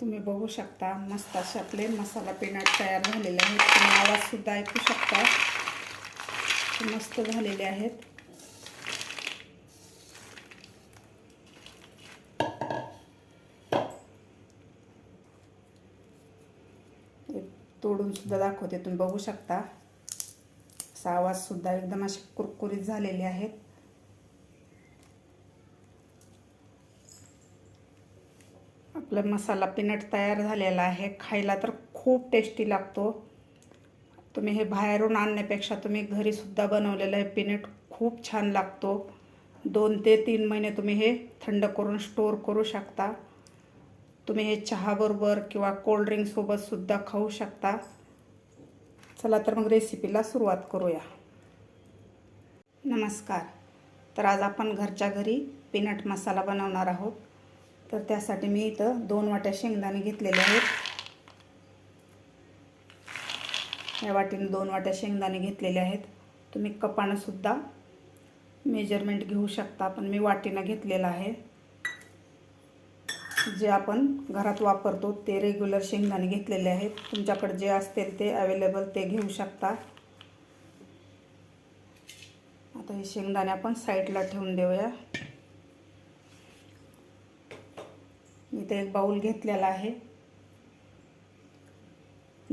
तुम्ही बघू शकता मस्त असे आपले मसाला पीनट तयार झालेले आहेत. तुम्ही आवाजसुद्धा ऐकू शकता. मस्त झालेले आहेत. एक तोडून सुद्धा दाखवते तुम्ही बघू शकता. असा आवाजसुद्धा एकदम असे कुरकुरीत झालेले आहेत. आपला मसाला पीनट तयार झालेला आहे. खायला तर खूप टेस्टी लागतो. तुम्ही हे बाहेरून आणण्यापेक्षा तुम्ही घरीसुद्धा बनवलेलं आहे पीनट खूप छान लागतो. दोन ते तीन महिने तुम्ही हे थंड करून स्टोअर करू शकता. तुम्ही हे चहाबरोबर किंवा कोल्ड्रिंकसोबतसुद्धा खाऊ शकता. चला तर मग रेसिपीला सुरुवात करूया. नमस्कार. तर आज आपण घरच्या घरी पीनट मसाला बनवणार आहोत. तर त्यासाठी मी इथं दोन वाट्या शेंगदाणे घेतलेले आहेत. या वाटीने दोन वाट्या शेंगदाणे घेतलेले आहेत. तुम्ही कपानंसुद्धा मेजरमेंट घेऊ शकता पण मी वाटीनं घेतलेलं आहे. जे आपण घरात वापरतो ते रेग्युलर शेंगदाणे घेतलेले आहेत. तुमच्याकडे जे असतील ते अवेलेबल ते घेऊ शकता. आता हे शेंगदाणे आपण साईडला ठेवून देऊया. इथे एक बाऊल घेतलेला आहे.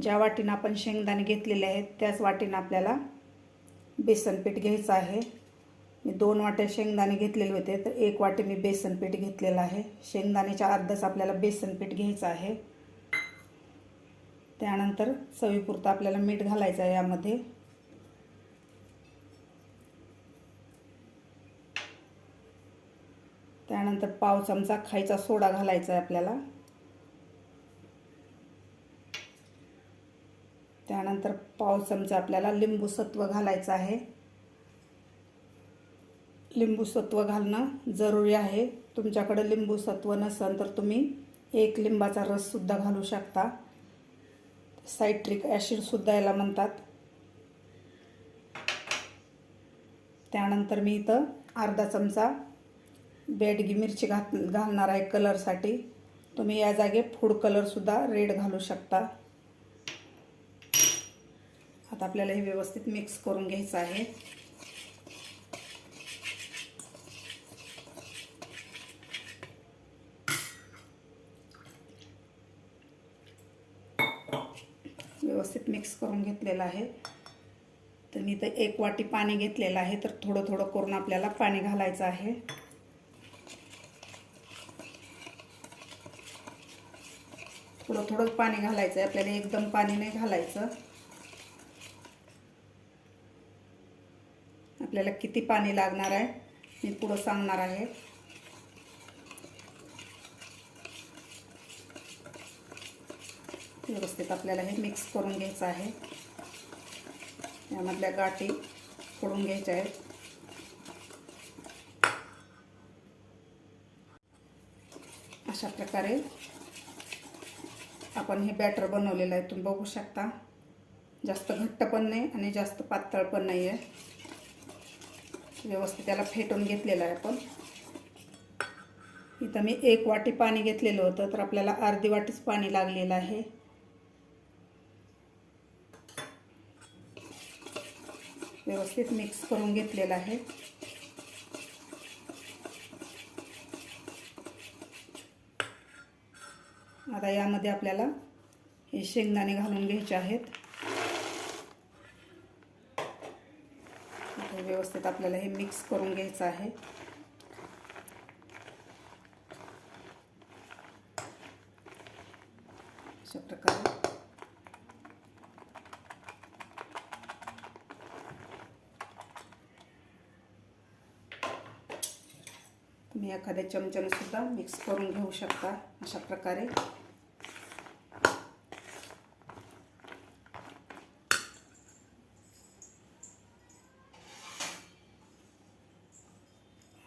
ज्या वाटीनं आपण शेंगदाणे घेतलेले आहेत त्याच वाटीनं आपल्याला बेसनपीठ घ्यायचं आहे. मी दोन वाट्या शेंगदाणे घेतलेले होते तर एक वाटी मी बेसनपीठ घेतलेलं आहे. शेंगदाण्याच्या अर्धच आपल्याला बेसनपीठ घ्यायचं आहे. त्यानंतर चवीपुरतं आपल्याला मीठ घालायचं आहे यामध्ये. त्यानंतर पाव चमचा खायचा सोडा घालायचा आहे आपल्याला. त्यानंतर पाव चमचा आपल्याला लिंबू सत्व घालायचं आहे. लिंबू सत्व घालणं जरुरी आहे. तुमच्याकडे लिंबू सत्व नसेल तर तुम्ही एक लिंबाचा रससुद्धा घालू शकता. सायट्रिक ॲसिडसुद्धा याला म्हणतात. त्यानंतर मी इथं अर्धा चमचा बेडगी मिरची घात घालणार आहे कलरसाठी तुम्ही या जागे फूड कलरसुद्धा रेड घालू शकता. आता आपल्याला हे व्यवस्थित मिक्स करून घ्यायचं आहे. व्यवस्थित मिक्स करून घेतलेलं आहे. तर मी तर एक वाटी पाणी घेतलेलं आहे तर थोडं थोडं करून आपल्याला पाणी घालायचं आहे. थोडं थोडं पाणी घालायचं आहे आपल्याला एकदम पाणी नाही घालायचं. आपल्याला किती पाणी लागणार आहे मी पुढं सांगणार आहे. व्यवस्थित आपल्याला हे मिक्स करून घ्यायचं आहे. यामधल्या गाठी फोडून घ्यायच्या आहेत. अशा प्रकारे आपण हे बॅटर बनवलेलं आहे. तुम्ही बघू शकता. जास्त घट्ट पण नाही आणि जास्त पातळ पण नाही आहे व्यवस्थित त्याला फेटून घेतलेलं आहे आपण. इथं मी एक वाटी पाणी घेतलेलं होतं तर आपल्याला अर्धी वाटीच पाणी लागलेलं आहे. व्यवस्थित मिक्स करून घेतलेलं आहे. आता यामध्ये आपल्याला हे शेंगदाणे घालून घ्यायचे आहेत. व्यवस्थित आपल्याला हे मिक्स करून घ्यायचं आहे. अशा प्रकारे. तुम्ही एखाद्या चमच्याने सुद्धा मिक्स करून घेऊ शकता अशा प्रकारे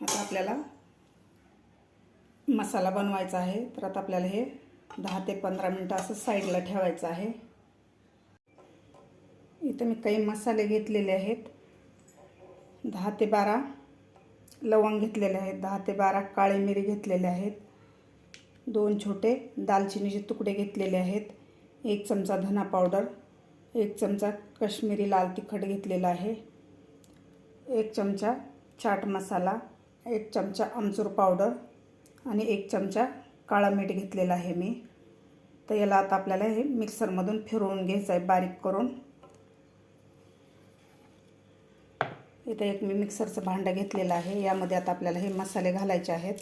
आता आपल्याला मसाला बनवायचा आहे. तर आता आपल्याला हे दहा ते पंधरा मिनटं असं साईडला ठेवायचं आहे. इथं मी काही मसाले घेतलेले आहेत. दहा ते बारा लवंग घेतलेले आहेत. दहा ते बारा काळे मिरी घेतलेले आहेत. दोन छोटे दालचिनीचे तुकडे घेतलेले आहेत. एक चमचा धना पावडर एक चमचा कश्मीरी लाल तिखट घेतलेला आहे. एक चमचा चाट मसाला एक चमचा आमचूर पावडर आणि एक चमचा काळा मीठ घेतलेला आहे मी. तर याला आता आपल्याला हे मिक्सरमधून फिरवून घ्यायचं आहे बारीक करून. इथं एक मी मिक्सरचं भांडं घेतलेलं आहे. यामध्ये आता आपल्याला हे मसाले घालायचे आहेत.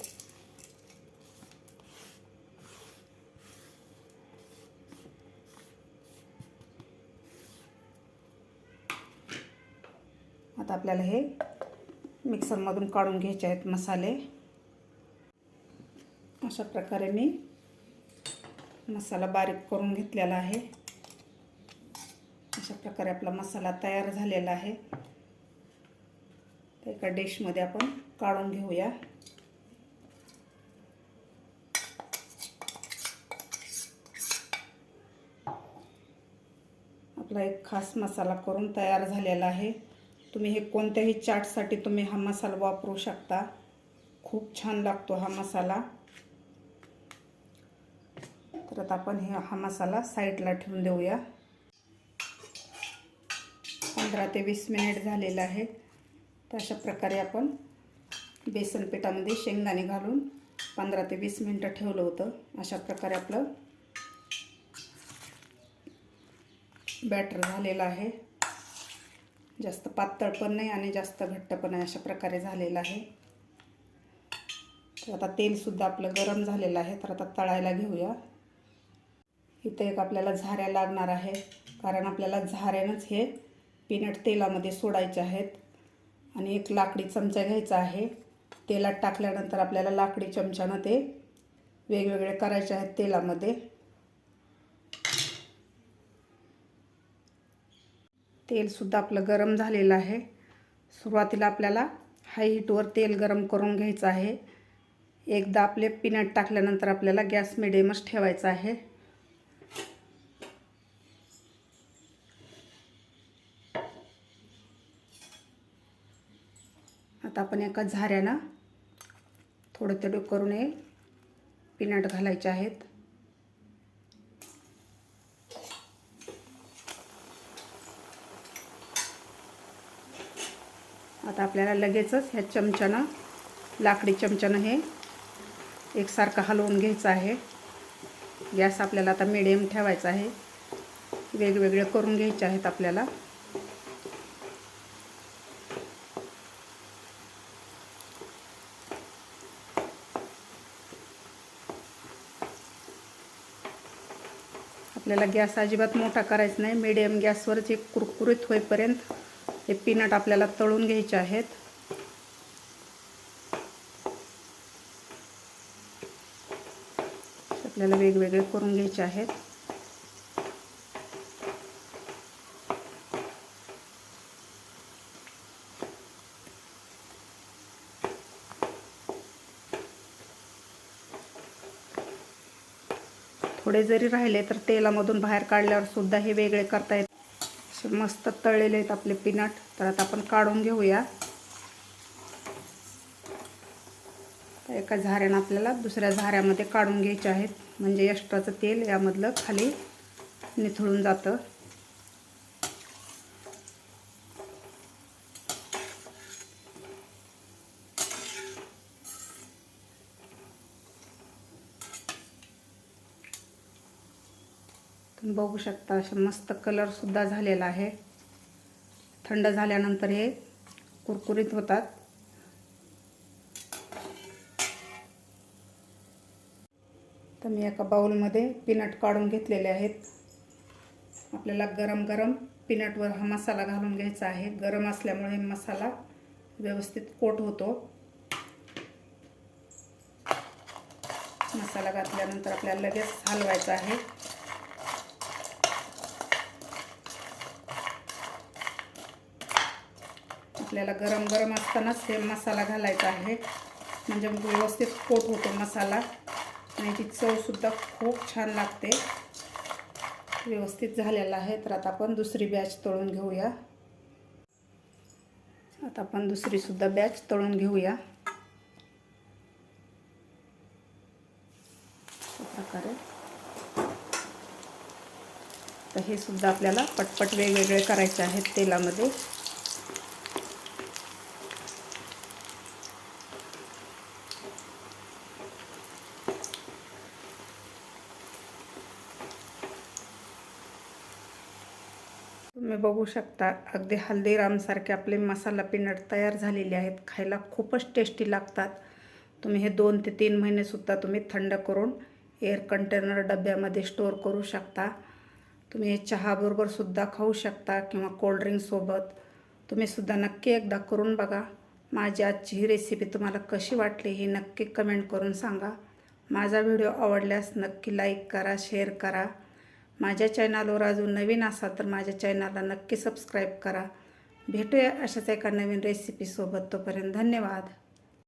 आता आपल्याला हे मिक्सरमधून काढून घ्यायचे आहेत मसाले. अशा प्रकारे मी मसाला बारीक करून घेतलेला आहे. अशा प्रकारे आपला मसाला तयार झालेला आहे. तर एका डिशमध्ये आपण काढून घेऊया. आपला एक खास मसाला करून तयार झालेला आहे. तुम्ही हे कोणत्याही चाटसाठी तुम्ही हा मसाला वापरू शकता. खूप छान लागतो हा मसाला. तर आता आपण हे हा मसाला साईडला ठेवून देऊया. पंधरा ते वीस मिनिट झालेलं आहे तर अशा प्रकारे आपण बेसन पिठामध्ये शेंगदाणे घालून पंधरा ते वीस मिनटं ठेवलं होतं. अशा प्रकारे आपलं बॅटर झालेलं आहे. जास्त पातळ पण नाही आणि जास्त घट्ट पण नाही अशा प्रकारे झालेलं आहे. तर आता तेलसुद्धा आपलं गरम झालेलं आहे. तर आता तळायला घेऊया. इथं एक आपल्याला झाऱ्या लागणार आहे. कारण आपल्याला झाऱ्यानंच हे पीनट तेलामध्ये सोडायचे आहेत. आणि एक लाकडी चमचा घ्यायचा आहे. तेलात टाकल्यानंतर आपल्याला लाकडी चमच्यानं ते वेगवेगळे करायचे आहेत तेलामध्ये. तेलसुद्धा आपलं गरम झालेलं आहे. सुरुवातीला आपल्याला हाय हीटवर तेल गरम करून घ्यायचं आहे. एकदा आपले पीनट टाकल्यानंतर आपल्याला गॅस मिडियमच ठेवायचा आहे आता आपण एका झाऱ्यानं थोडं थोडं करून हे पीनट घालायचे आहेत. आता आपल्याला लगेचच ह्या चमच्यानं लाकडी चमच्यानं हे एकसारखं हलवून घ्यायचं आहे. गॅस आपल्याला आता मिडियम ठेवायचा आहे. वेगवेगळे करून घ्यायचे आहेत आपल्याला. आपल्याला गॅस अजिबात मोठा करायचा नाही. मिडियम गॅसवरच एक कुरकुरीत होईपर्यंत हे पीनट आपल्याला तळून घ्यायचे आहेत. आपल्याला वेगवेगळे करून घ्यायचे आहेत. थोडे जरी राहिले तर तेलामधून बाहेर काढल्यावर सुद्धा हे वेगळे करता येत. असे मस्त तळलेले आहेत आपले पीनट तर आता आपण काढून घेऊया. एका झाऱ्यानं आपल्याला दुसऱ्या झाऱ्यामध्ये काढून घ्यायचे आहेत. म्हणजे एक्स्ट्राचं तेल यामधलं खाली निथळून जातं. तुम्ही बघू शकता असे मस्त कलरसुद्धा झालेला आहे. थंड झाल्यानंतर हे कुरकुरीत होतात. तर मी एका बाऊलमध्ये पीनट काढून घेतलेले आहेत. आपल्याला गरम गरम पीनटवर हा मसाला घालून घ्यायचा आहे. गरम असल्यामुळे मसाला व्यवस्थित कोट होतो. मसाला घातल्यानंतर आपल्याला लगेच हलवायचा आहे. आपल्याला गरम गरम असतानाच हे मसाला घालायचा आहे. म्हणजे व्यवस्थित कोट होतो मसाला. आणि ती चवसुद्धा खूप छान लागते. व्यवस्थित झालेला आहे. तर आता आपण दुसरी बॅच तळून घेऊया. आता आपण दुसरीसुद्धा बॅच तळून घेऊया. प्रकारे. तर हे सुद्धा आपल्याला पटपट वेगवेगळे करायचे आहेत तेलामध्ये. तुम्ही बघू शकता अगदी हल्दीरामसारखे आपले मसाला पीनट तयार झालेले आहेत खायला खूपच टेस्टी लागतात. तुम्ही हे दोन ते तीन महिनेसुद्धा तुम्ही थंड करून एअर कंटेनर डब्यामध्ये स्टोअर करू शकता. तुम्ही हे चहाबरोबरसुद्धा खाऊ शकता किंवा कोल्ड्रिंकसोबत तुम्हीसुद्धा नक्की एकदा करून बघा. माझी आजची ही रेसिपी तुम्हाला कशी वाटली ही नक्की कमेंट करून सांगा. माझा व्हिडिओ आवडल्यास नक्की लाईक करा शेअर करा. माझ्या चॅनलवर अजून नवीन असाल तर माझ्या चॅनलला नक्की सबस्क्राईब करा. भेटूया अशाच एका नवीन रेसिपीसोबत तोपर्यंत धन्यवाद.